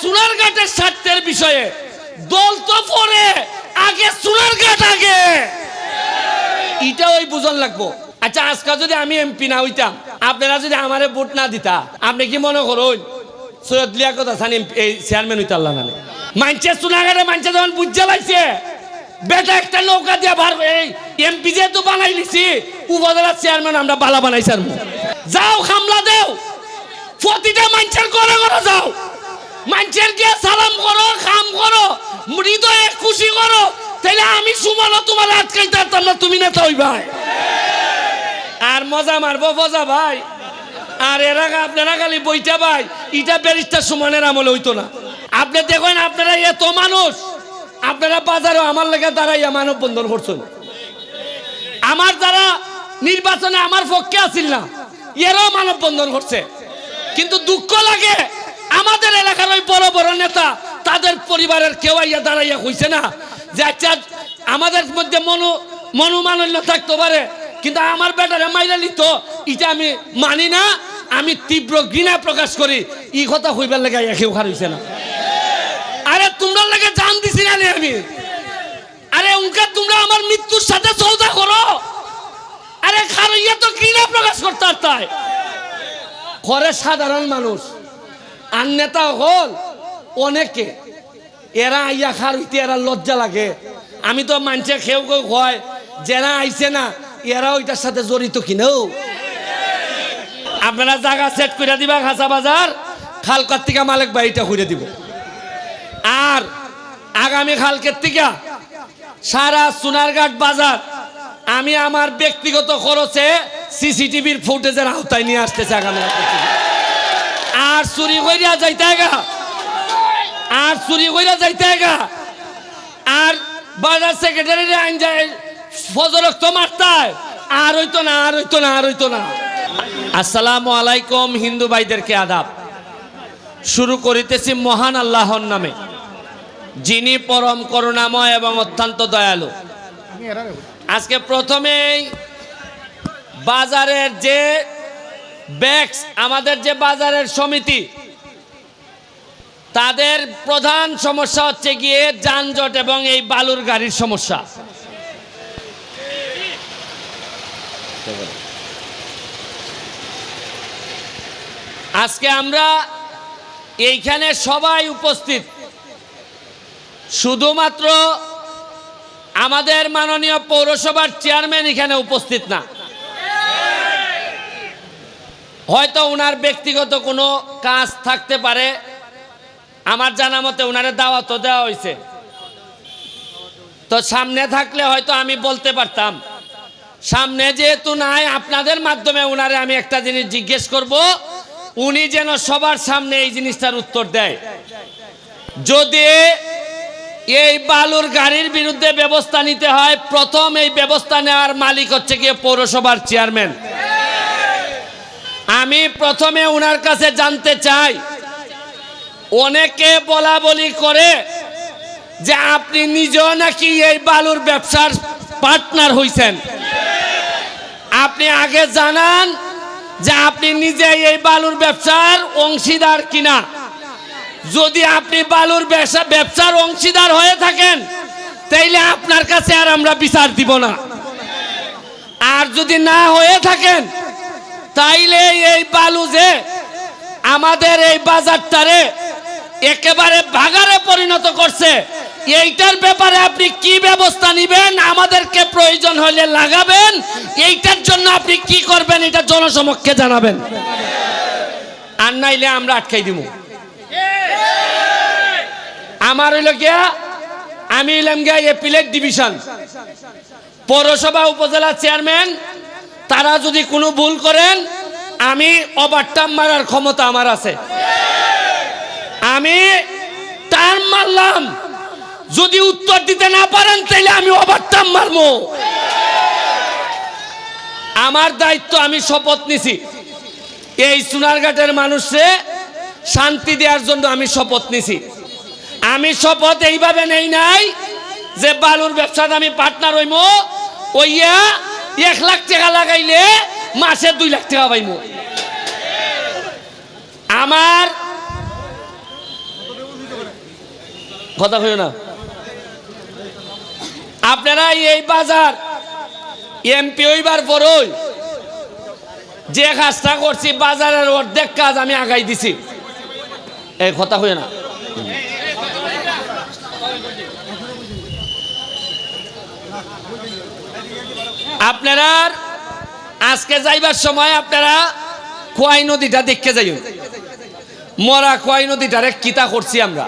সোনারঘাটের স্বার্থের বিষয়ে। দল তো পরে, আগে সোনারঘাট আগে। এটা ওই বুঝন লাগবো। আচ্ছা আজকে যদি আমি এমপি না হইতাম, আপনারা যদি আমারে ভোট না দিতা, আপনি কি মনে করুন? সৈয়দ লিয়াকত হাসান এই চেয়ারম্যান হইতে আল্লাহ নামে মানছে সোনাগারে মানছে যখন বুঝতে লাগছে বেটা একটা নৌকা দিয়ে বার এই এমপি যেহেতু বানাই লিছি উপজেলার চেয়ারম্যান আমরা বালা বানাই যাও, খামলা দেও। প্রতিটা মানুষের ঘরে ঘরে যাও। মানুষের গিয়ে সালাম করো, খাম করো, হৃদয়ে খুশি করো, তাহলে আমি সুমানো তোমার আটকাইতে পারতাম না, তুমি নেতা হই ভাই আর মজা মারবো, মজা ভাই। আর এরা আপনারা খালি বইটা ভাই ইটা ব্যারিস্টার সুমনের আমলে হইতো না। আপনি দেখেন, আপনারা এত মানুষ, আপনারা বাজারে আমার লেগে দাঁড়াইয়া মানব বন্ধন করছেন। আমার দ্বারা নির্বাচনে আমার পক্ষে আসিল না, এরাও মানব বন্ধন করছে। কিন্তু দুঃখ লাগে আমাদের এলাকার ওই বড় বড় নেতা, তাদের পরিবারের কেউ আইয়া দাঁড়াইয়া কইছে না। যে আচ্ছা আমাদের মধ্যে মনু মনোমানল্য থাকতে পারে, কিন্তু আমার বেটারে মাইরা নিত এটা আমি মানি না, আমি তীব্র ঘৃণা প্রকাশ করি। ই কথা হইবার লেগে কেউ হইছে না। আরে তোমরা লাগে জান দিছি না আমি। আরে, উনকা, তোমরা আমার মৃত্যুর সাথে সৌদা করো। আরে, খারইয়া তো ঘৃণা প্রকাশ করতে তাই। করে সাধারণ মানুষ। আর নেতা হল। অনেকে। এরা আইয়া খার হইতে এরা লজ্জা লাগে। আমি তো মানছে কেউ কেউ হয় যারা আইছে না এরা ওইটার সাথে জড়িত কিনেও আপনারা জায়গা সেট করে দিবা খাসা বাজার। খালকার থেকে মালিক বাড়িটা ঘুরে দিব। আর আগামী খালকের থেকে সারা সোনারঘাট বাজার আমি আমার ব্যক্তিগত খরচে সিসিটিভির ফুটেজের আওতায় নিয়ে আসতেছে আগামী। আর চুরি কইরা যাইতে গা। আর চুরি কইরা যাইতে গা। আর বাজার সেক্রেটারি আইন যায় ফজরক তো মারতায়। আর হইতো না, আর হইতো না, আর হইতো না। আসসালামু আলাইকুম, হিন্দু ভাইদেরকে আদাব। শুরু করিতেছি মহান আল্লাহর নামে। যিনি পরম করুণাময় এবং অত্যন্ত দয়ালু। আজকে প্রথমেই বাজারের যে ব্যাগস আমাদের যে বাজারের সমিতি, তাদের প্রধান সমস্যা হচ্ছে গিয়ে যানজট এবং এই বালুর গাড়ির সমস্যা। আজকে আমরা এইখানে সবাই উপস্থিত। শুধুমাত্র আমাদের মাননীয় পৌরসভার চেয়ারম্যান এখানে উপস্থিত না। হয়তো ওনার ব্যক্তিগত কোনো কাজ থাকতে পারে। আমার জানা মতে ওনারে দাওয়াতও দেওয়া হয়েছে তো সামনে থাকলে হয়তো আমি বলতে পারতাম, সামনে যেহেতু নাই, আপনাদের মাধ্যমে ওনারে আমি একটা জিনিস জিজ্ঞেস করব, উনি যেন সবার সামনে এই জিনিসটার উত্তর দেয়। যদি এই বালুর গাড়ির বিরুদ্ধে ব্যবস্থা নিতে হয়, প্রথম এই ব্যবস্থা নেওয়ার মালিক হচ্ছে গিয়ে পৌরসভার চেয়ারম্যান। আমি প্রথমে ওনার কাছে জানতে চাই। অনেকে বলা বলি করে যে আপনি নিজেও নাকি এই বালুর ব্যবসার পার্টনার হইছেন। আপনি আগে জানান যে আপনি নিজে এই বালুর ব্যবসার অংশীদার কিনা। যদি আপনি বালুর ব্যবসা, ব্যবসার অংশীদার হয়ে থাকেন, তাইলে আপনার কাছে আর আমরা বিচার দিব না। আর যদি না হয়ে থাকেন তাইলে এই বালু যে আমাদের এই বাজারটারে একেবারে ভাগারে পরিণত করছে, এইটার ব্যাপারে আপনি কি ব্যবস্থা নেবেন? আমাদেরকে প্রয়োজন হলে লাগাবেন, এইটার জন্য আপনি কি করবেন এটা জনসমক্ষে জানাবেন। আর নাইলে আমরা আটকাই দিব আমার হইল গিয়া, আমি হইলাম গিয়া এপিলেট ডিভিশন। পৌরসভা উপজেলা চেয়ারম্যান তারা যদি কোনো ভুল করেন, আমি ওভারটার্ম মারার ক্ষমতা আমার আছে। আমি টার্ম মারলাম। যদি উত্তর দিতে না পারেন তাহলে আমি ওভারটার্ম মারবো। আমার দায়িত্ব, আমি শপথ নিছি। এই সোনারঘাটের মানুষে শান্তি দেওয়ার জন্য আমি শপথ নিছি। আমি শপথ এইভাবে নেই নাই যে বালুর ব্যবসাতে আমি পার্টনার হইম। ওইয়া এক লাখ টাকা লাগাইলে মাসে দুই লাখ টাকা পাইম। আমার কথা কইও না। আপনারা এই বাজার এমপি হইবার পরই যে কাজটা করছি, বাজারের অর্ধেক কাজ আমি আগাই দিছি। এই কথা হইও না। আপনারা আজকে যাইবার সময় আপনারা খোয়াই নদীটা দেখতে যাইও। মরা খোয়াই নদীটারে কিতা করছি আমরা।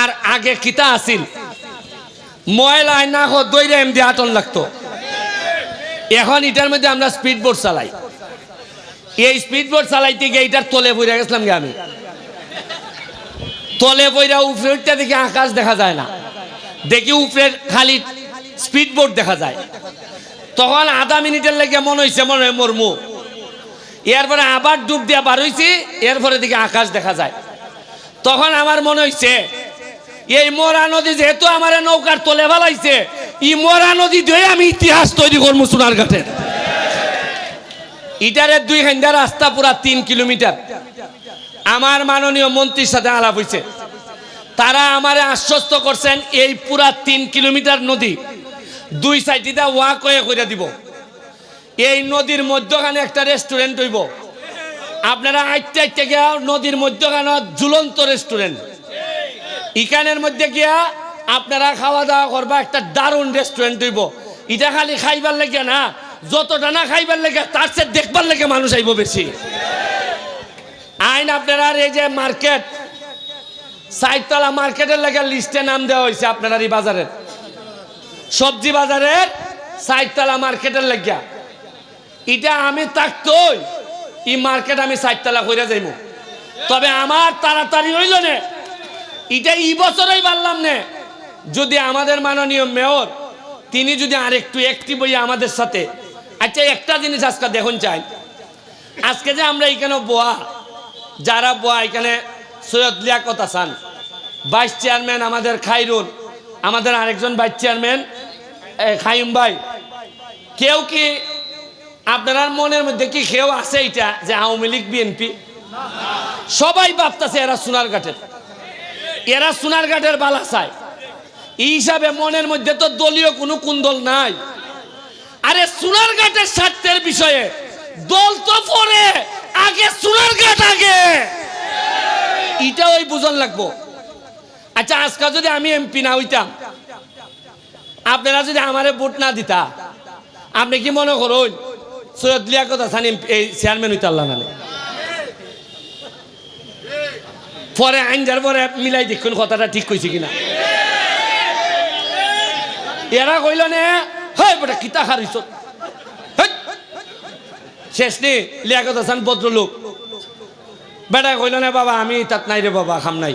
আর আগে কিতা আছিল? ময়লায় না হো দৈরে এমদি আটন লাগতো। এখন এটার মধ্যে আমরা স্পিড বোট চালাই। এই স্পিড বোট চালাইতে গিয়ে এটার তলে পড়ে গেছিলাম গে আমি। তলে পইরা উপরে উঠতে দেখি আকাশ দেখা যায় না। দেখি উপরে খালি স্পিড বোট দেখা যায়। তখন আধা মিনিটের লেগে মনে হয়েছে মনে হয় মরমু। এরপরে আবার ডুব দিয়া বার হয়েছি এরপরে দিকে আকাশ দেখা যায়। তখন আমার মনে হয়েছে এই মরা নদী যেহেতু আমার নৌকার তলে ফেলাইছে, ই মরা নদী দিয়ে আমি ইতিহাস তৈরি করব সোনার ঘাটের ইটারের দুই ঘণ্টা রাস্তা পুরা তিন কিলোমিটার। আমার মাননীয় মন্ত্রীর সাথে আলাপ হয়েছে তারা আমারে আশ্বস্ত করছেন, এই পুরা তিন কিলোমিটার নদী দুই সাইডে ওয়াক হয়ে করে দিব। এই নদীর মধ্যখানে একটা রেস্টুরেন্ট হইব। আপনারা আইতে আইতে গিয়া নদীর মধ্যখানে ঝুলন্ত রেস্টুরেন্ট ইকানের মধ্যে গিয়া আপনারা খাওয়া দাওয়া করবা একটা দারুণ রেস্টুরেন্ট হইব। এটা খালি খাইবার লেগে না, যতটা না খাইবার লেগে, তার চেয়ে দেখবার লেগে মানুষ আইব বেশি। আইন আপনারা এই যে মার্কেট সাইতলা মার্কেটের লেগে লিস্টে নাম দেওয়া হয়েছে আপনার এই বাজারের। সবজি বাজারের সাইতলা মার্কেটের লেগিয়া। এটা আমি থাকতই, এই মার্কেট আমি সাইতলা করে যাইব তবে আমার তাড়াতাড়ি হইল না, এটা এই বছরই পারলাম না। যদি আমাদের মাননীয় মেয়র, তিনি যদি আরেকটু একটি বই আমাদের সাথে। আচ্ছা একটা জিনিস আজকে দেখুন চাই। আজকে যে আমরা এখানে বোয়া, যারা বোয়া এখানে সৈয়দ লিয়াকত হাসান ভাইস চেয়ারম্যান আমাদের খাইরুল, আমাদের আরেকজন ভাইস চেয়ারম্যান খাইম ভাই, কেউ কি আপনার মনের মধ্যে কি কেউ আছে এটা যে আওয়ামী লীগ, বিএনপি? সবাই ভাবতেছে এরা সোনার ঘাটের এরা সোনার ঘাটের বালা চায়। এই হিসাবে মনের মধ্যে তো দলীয় কোনো কুন্দল নাই। আরে সোনার ঘাটের স্বার্থের বিষয়ে দল তো পরে আগে সোনার ঘাট আগে। এটা ওই বুঝন লাগবো। আচ্ছা আজকে যদি আমি এমপি না হইতাম আপনারা যদি আমারে ভোট না দিতা, আপনি কি মনে করুন? সৈয়দ লিয়াকত হাসান এই চেয়ারম্যান হইতে আল্লাহ নালে পরে আইন যার পরে মিলাই দেখুন কথাটা ঠিক কইছে কিনা। এরা কইল নে হয় বেটা, কিতা হারিস শেষ নি লিয়াকত হাসান ভদ্রলোক। বেটা কইল না, বাবা, আমি তাত নাই রে, বাবা, খাম নাই।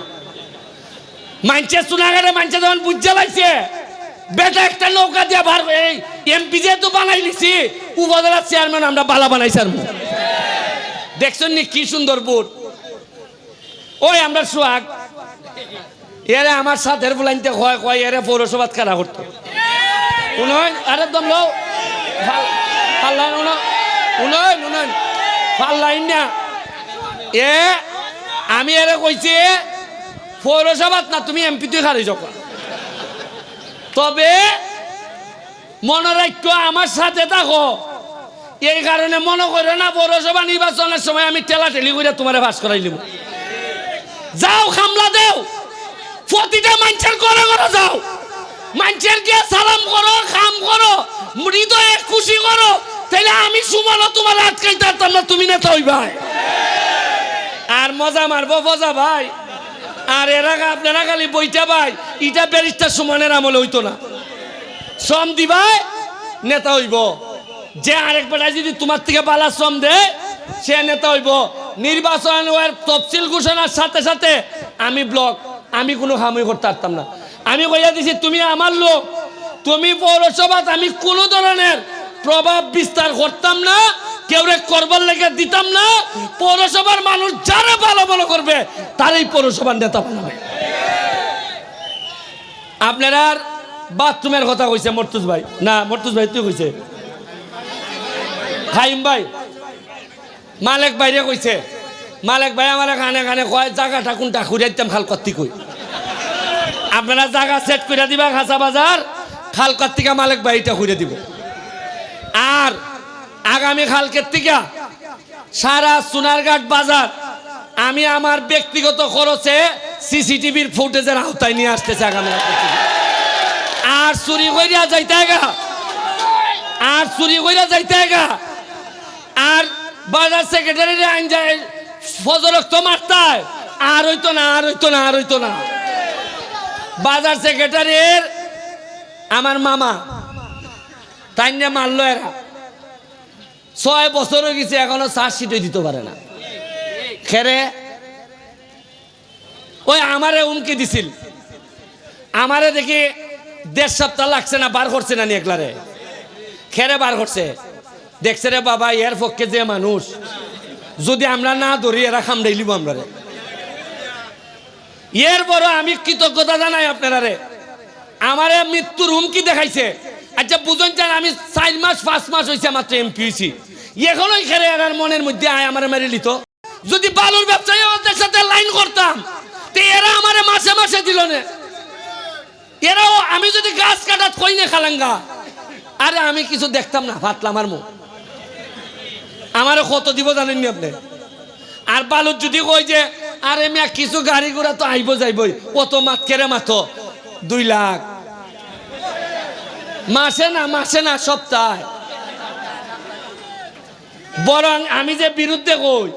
মানছে সোনাগারে মানছে যখন বুঝা লাগছে বেটা একটা নৌকা দিয়ে ভার এই এমপি যেহেতু বানাই নিছি উপজেলার চেয়ারম্যান আমরা বালা বানাইছি আর দেখছেন নি কি সুন্দর বুট? ওই আমরা সোহাগ, এরে আমার সাথের বুলাইনতে কয় কয়, এরে পৌরসভাত খেলা করতো। উনয়ন আরে দম লো পাল্লাইন উনয়ন উনয়ন পাল্লাইন না। এ, আমি এরে কইছি, পৌরসভাত না, তুমি এমপি তুই খারি যখন তবে মনে রাখো, আমার সাথে থাকো। এই কারণে মনে করে না, পৌরসভা নির্বাচনের সময় আমি ঠেলা ঠেলি করে তোমার বাস করাইলিম যাও, খামলা দেও। প্রতিটা মানুষের করে করে যাও। মানুষের গিয়ে সালাম করো, খাম করো, হৃদয়ে খুশি করো। তাহলে আমি সুমানো তোমার আটকাইতে পারতাম তুমি নেতা হইবা আর মজা মারবো, মজা ভাই। আর এরা আপনারা খালি বইটা ভাই ইটা ব্যারিস্টার সমানের আমলে হইতো না। শ্রম দিবাই, নেতা হইব। যে আরেক যদি তোমার থেকে বালা শ্রম দেয়, সে নেতা হইব। নির্বাচন তফসিল ঘোষণার সাথে সাথে আমি ব্লক, আমি কোনো হামই করতে পারতাম না। আমি কইয়া দিছি, তুমি আমার লোক, তুমি পৌরসভাত আমি কোনো ধরনের প্রভাব বিস্তার করতাম না কেউ রে করবার লেগে দিতাম না, পৌরসভার মানুষ যারা ভালো ভালো করবে, তারাই পৌরসভার নেতা বানাবে। আপনারা বাথরুমের কথা কইছে মর্তুজ ভাই। না, মর্তুজ ভাই, তুই কইছে? খাইম ভাই, মালেক বাইরে কইছে, মালেক ভাই আমার কানে কানে কয় জায়গাটা কোনটা ঘুরে দিতাম খাল কত্তি কই? আপনারা জায়গা সেট করে দিবা খাসা বাজার খালকার থেকে মালিক বাড়িটা করে দিব। আর আগামী খালকের থেকে সারা সোনারঘাট বাজার আমি আমার ব্যক্তিগত খরচে সিসিটিভির ফুটেজের আওতায় নিয়ে আসতেছে আগামী আর চুরি কইরা যাইতে গা আর চুরি কইরা যাইতে গা আর বাজার সেক্রেটারি আইন যায় ফজরক তো মারতায়। আর হইতো না, আর হইতো না, আর হইতো না। বাজার সেক্রেটারির আমার মামা তাই নিয়ে মারলো এরা। ছয় বছর হয়ে গেছে, এখনও চার্জশিটই দিতে পারে না। খেরে, ওই আমারে উমকি দিছিল। আমারে দেখি দেড় সপ্তাহ লাগছে না, বার করছে না নি একলারে। খেরে বার করছে। দেখছে রে বাবা, এর পক্ষে যে মানুষ, যদি আমরা না ধরি, এরা খামড়াইলিব আমরা রে এর বড় আমি কৃতজ্ঞতা জানাই আপনারা রে আমারে মৃত্যুর হুমকি দেখাইছে। আচ্ছা বুঝুন চান, আমি চার মাস, পাঁচ মাস হয়েছে মাত্র এমপি হয়েছি এখনোই খেলে এরার মনের মধ্যে আয় আমার মেরে লিত। যদি বালুর ব্যবসায়ী ওদের সাথে লাইন করতাম, তো এরা আমারে মাসে মাসে দিল না। এরাও, আমি যদি গাছ কাটাত কই না খালাঙ্গা? আরে, আমি কিছু দেখতাম না ফাতলাম আমার মুখ আমারও কত দিব জানেননি আপনি? আর বালুর যদি কই যে, আরে মিয়া, কিছু গাড়ি ঘোড়া তো আইব যাইবই, কত মাত কেরে মাতো? দুই লাখ। মাসে না মাসে না, সপ্তাহে। বরং আমি যে বিরুদ্ধে কই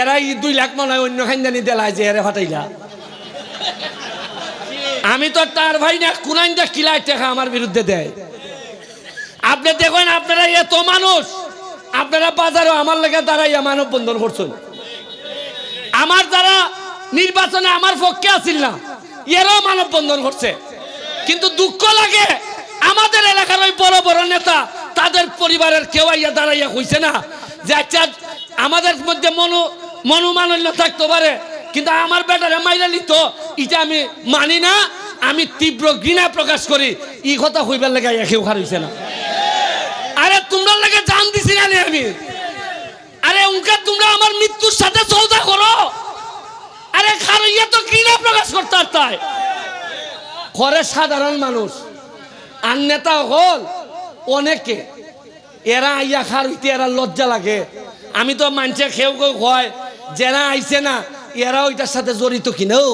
এরা দুই লাখ মনে হয় অন্য খানদানি দেলায় যে এরা ফাটাইলা। আমি তো তার ভাই না কুনাইনটা কিলাই টাকা আমার বিরুদ্ধে দেয়। আপনি দেখেন, আপনারা এত মানুষ, আপনারা বাজারে আমার লেগে দাঁড়াইয়া মানব বন্ধন করছেন। আমার দ্বারা নির্বাচনে আমার পক্ষে আসিল না, এরাও মানব বন্ধন করছে। কিন্তু দুঃখ লাগে আমাদের এলাকার ওই বড় বড় নেতা, তাদের পরিবারের কেউ আইয়া দাঁড়াইয়া কইছে না যে আচ্ছা আমাদের মধ্যে মনো মনোমানল্য থাকতে পারে, কিন্তু আমার বেটারে মাইরা নিত। এটা আমি মানি না, আমি তীব্র ঘৃণা প্রকাশ করি। ই কথা হইবার লেগে কেউ খার হইছে না। আরে, তোমরা লাগে জান দিছি না আমি। আরে, উনকে তোমরা আমার মৃত্যুর সাথে সৌদা করো। আরে, খারইয়া তো ঘৃণা প্রকাশ করতে তাই। করে সাধারণ মানুষ। আর নেতা হল অনেকে। এরা আইয়া খার হইতে এরা লজ্জা লাগে। আমি তো মানছে খেউ কেউ কয় যারা আইছে না এরা ওইটার সাথে জড়িত কিনেও?